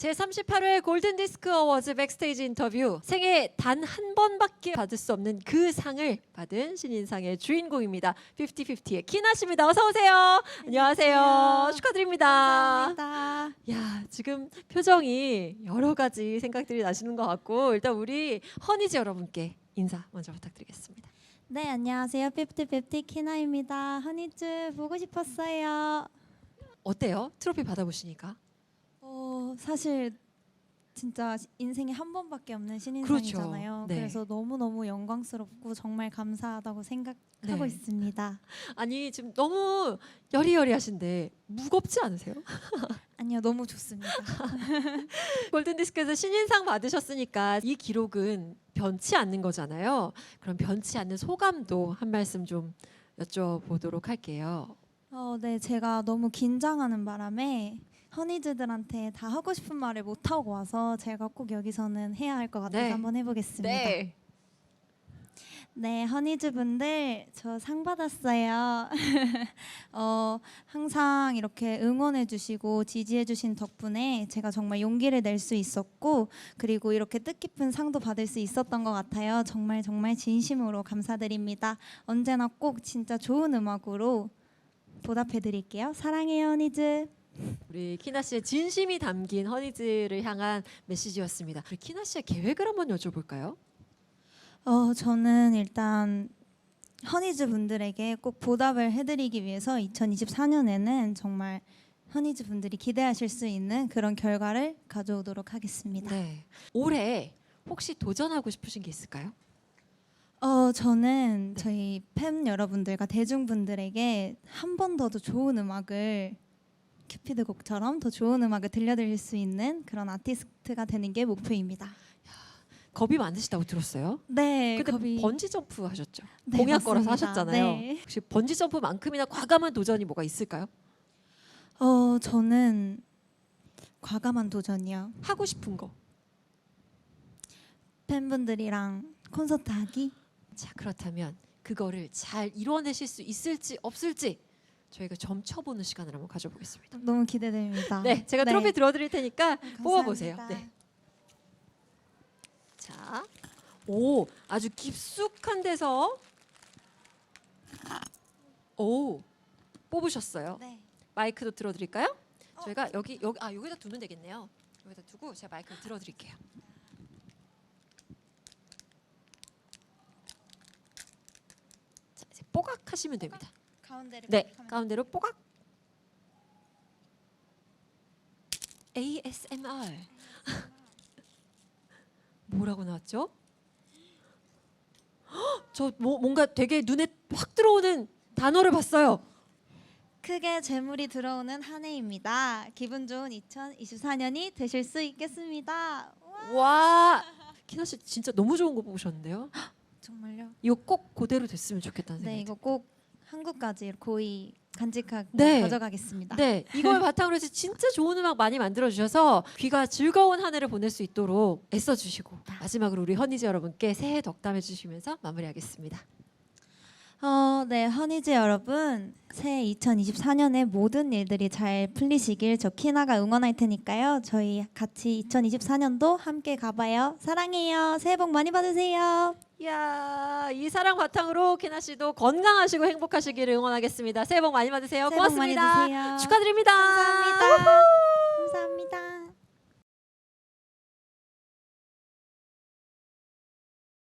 제38회 골든 디스크 어워즈 백스테이지 인터뷰 생애 단 한 번밖에 받을 수 없는 그 상을 받은 신인상의 주인공입니다. 50-50의 키나 씨입니다. 어서 오세요. 안녕하세요. 축하드립니다. 감사합니다. 야, 지금 표정이 여러 가지 생각들이 나시는 것 같고 일단 우리 허니즈 여러분께 인사 먼저 부탁드리겠습니다. 네, 안녕하세요. 5050 키나입니다. 허니즈 보고 싶었어요. 어때요? 트로피 받아보시니까? 어, 사실 진짜 인생에 한 번밖에 없는 신인상이잖아요. 그렇죠. 네. 그래서 너무 너무 영광스럽고 정말 감사하다고 생각하고 네. 있습니다. 아니 지금 너무 여리여리하신데 무겁지 않으세요? 아니요, 너무 좋습니다. 골든디스크에서 신인상 받으셨으니까 이 기록은 변치 않는 거잖아요. 그럼 변치 않는 소감도 한 말씀 좀 여쭤보도록 할게요. 어, 네, 제가 너무 긴장하는 바람에 허니즈들한테 다 하고 싶은 말을 못 하고 와서 제가 꼭 여기서는 해야 할 것 같아서 네. 한번 해보겠습니다. 네, 허니즈 분들 저 상 받았어요. 어, 항상 이렇게 응원해 주시고 지지해 주신 덕분에 제가 정말 용기를 낼 수 있었고 그리고 이렇게 뜻깊은 상도 받을 수 있었던 것 같아요. 정말 정말 진심으로 감사드립니다. 언제나 꼭 진짜 좋은 음악으로 보답해 드릴게요. 사랑해요, 허니즈. 우리 키나 씨의 진심이 담긴 허니즈를 향한 메시지였습니다. 그리고 키나 씨의 계획을 한번 여쭤볼까요? 어, 저는 일단 허니즈 분들에게 꼭 보답을 해드리기 위해서 2024년에는 정말 허니즈 분들이 기대하실 수 있는 그런 결과를 가져오도록 하겠습니다. 네. 올해 혹시 도전하고 싶으신 게 있을까요? 어, 저는 네. 저희 팬 여러분들과 대중분들에게 한 번더더 좋은 음악을 큐피드 곡처럼 더 좋은 음악을 들려드릴 수 있는 그런 아티스트가 되는 게 목표입니다. 겁이 많으시다고 들었어요. 네, 근데 겁이 번지 점프 하셨죠? 네, 공약 걸어서 맞습니다. 하셨잖아요. 네. 혹시 번지 점프만큼이나 과감한 도전이 뭐가 있을까요? 어, 저는 과감한 도전이요. 하고 싶은 거. 팬분들이랑 콘서트 하기. 자 그렇다면 그거를 잘 이뤄내실 수 있을지 없을지 저희가 점쳐보는 시간을 한번 가져보겠습니다. 너무 기대됩니다. 네, 제가 네. 트로피 들어드릴 테니까 감사합니다. 뽑아보세요. 네. 자, 오 아주 깊숙한 데서 오 뽑으셨어요. 네. 마이크도 들어드릴까요? 저희가 여기 여기 아 여기다 두면 되겠네요. 여기다 두고 제가 마이크를 들어드릴게요. 자 이제 뽀각 하시면 됩니다. 가운데를 네, 가운데로 뽀각. ASMR. 뭐라고 나왔죠? 헉, 저 뭐, 뭔가 되게 눈에 확 들어오는 단어를 봤어요. 크게 재물이 들어오는 한 해입니다. 기분 좋은 2024년이 되실 수 있겠습니다. 와, 와, 키나 씨 진짜 너무 좋은 거 뽑으셨는데요. 정말요? 이거 꼭 그대로 됐으면 좋겠다는 네, 생각이 이거 꼭 한국까지 고이 간직하고 네. 가져가겠습니다. 네, 이걸 바탕으로 해서 진짜 좋은 음악 많이 만들어 주셔서 귀가 즐거운 한 해를 보낼 수 있도록 애써 주시고 마지막으로 우리 허니즈 여러분께 새해 덕담해 주시면서 마무리하겠습니다. 어, 네, 허니즈 여러분, 새해 2024년에 모든 일들이 잘 풀리시길 저 키나가 응원할 테니까요. 저희 같이 2024년도 함께 가봐요. 사랑해요. 새해 복 많이 받으세요. 이야, 이 사랑 바탕으로 키나 씨도 건강하시고 행복하시기를 응원하겠습니다. 새해 복 많이 받으세요. 새해 복 많이 고맙습니다. 드세요. 축하드립니다. 감사합니다.